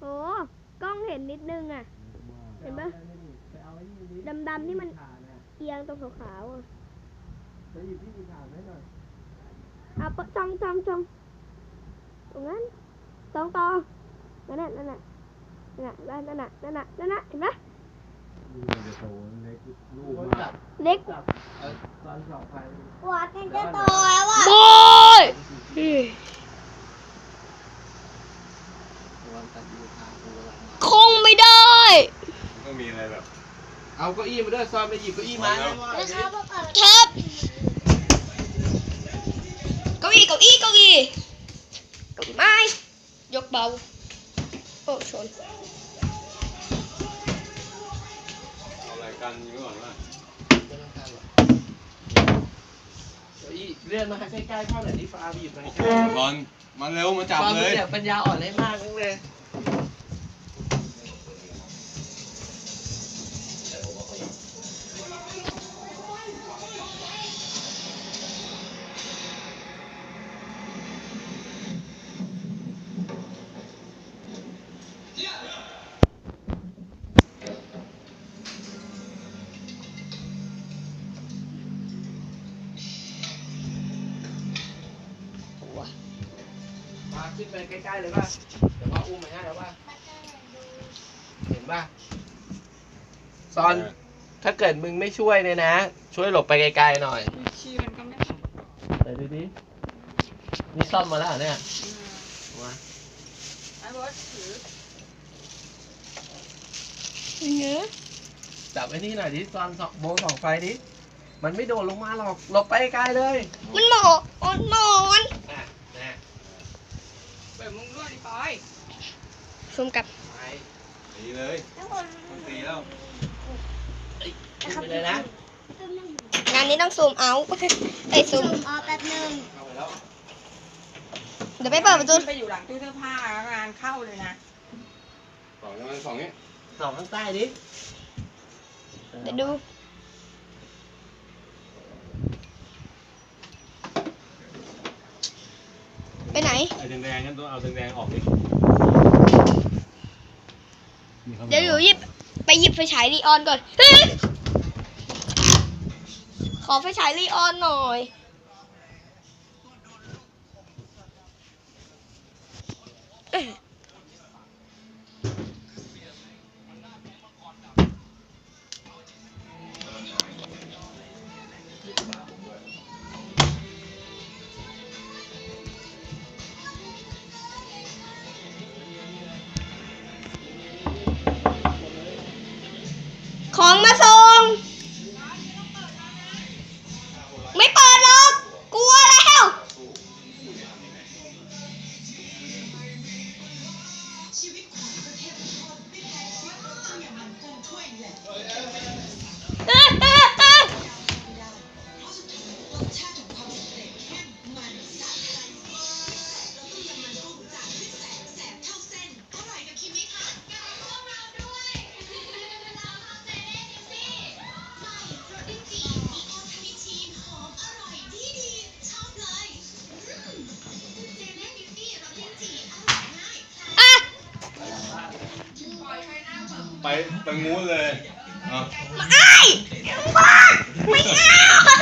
โอ้กล้องเห็นนิดนึงอะ เห็นปะดำๆที่มันเอียงตรงขาวๆอะเอาปะจ้องจ้องจ้องตรงนั้นตองตองนั่นน่ะนั่นน่ะนั่นน่ะนั่นน่ะนั่นน่ะนั่นน่ะเห็นปะลูกจับเล็กจับเอ่อตอนสองไฟหัวกันจะโตแล้วอะโบย วันตัดยู คากูกำลังมาคงไม่ได้ ก็มีอะไรแบบ เอาเก้าอี้มาด้วยซอนไปหยิบเก้าอี้มาให้หมดแล้วเขาบอกว่าครับเก้าอี้เก้าอี้เก้าอี้เก้าอี้ไม้ยกเบาโอ้ชนเอาอะไรกันยิงไว้ก่อนว่า ไม่ต้องการหรอกเก้า อี้เลื่อนมาให้ใกล้ๆพ่อหน่อยดิฟ้าไปหยิบมาใกล้ๆบอลมาเร็วมาจับฟาเลยเนี่ยปัญญาอ่อนให้มากนึงเลย ขึ้นไปใกล้ๆเลยป่ะเดี๋ยวว่าอุ้มมาให้แล้วป่ะเห็นป่ะซอนถ้าเกิดมึงไม่ช่วยเนี่ยนะ ช่วยหลบไปไกลๆหน่อยชีมันก็ไม่ทไหนดูดินี่ซ่อมมาแล้วเหรอเนี่ยำมาไอ้บอสถือเงี้ยจับไอ้นี่หน่อยดิซอนสองโบสองไฟดิมันไม่โดดลงมาหรอกหลบไปไกลเลย มันหมอนหมอนอะนะเปิดมุ้งด้วยดิปอยซูมกลับไปตีเลยทุกคนต้องตีแล้วขึ้นไปเลยนะงานนี้ต้องซูมเอาไอ้ยซูมออกแป๊บหนึงเข้าไปแล้วเดี๋ยวไปเปิดประตูขึ้นไปอยู่หลังตู้เสื้อผ้างานเข้าเลยนะสองมันสองนี้สองข้างใต้ดิเดี๋ยวดู ไหนไอ้แดงๆงั้นต้องเอาแดงๆออกดิเดี๋ยวอยู่หยิบไปหยิบไฟฉายรีออนก่อนเฮ้ยขอไฟฉายรีออนหน่อย ของมาส่ ไปไปงูนเลยเอาไอ้บ้าไม่เอา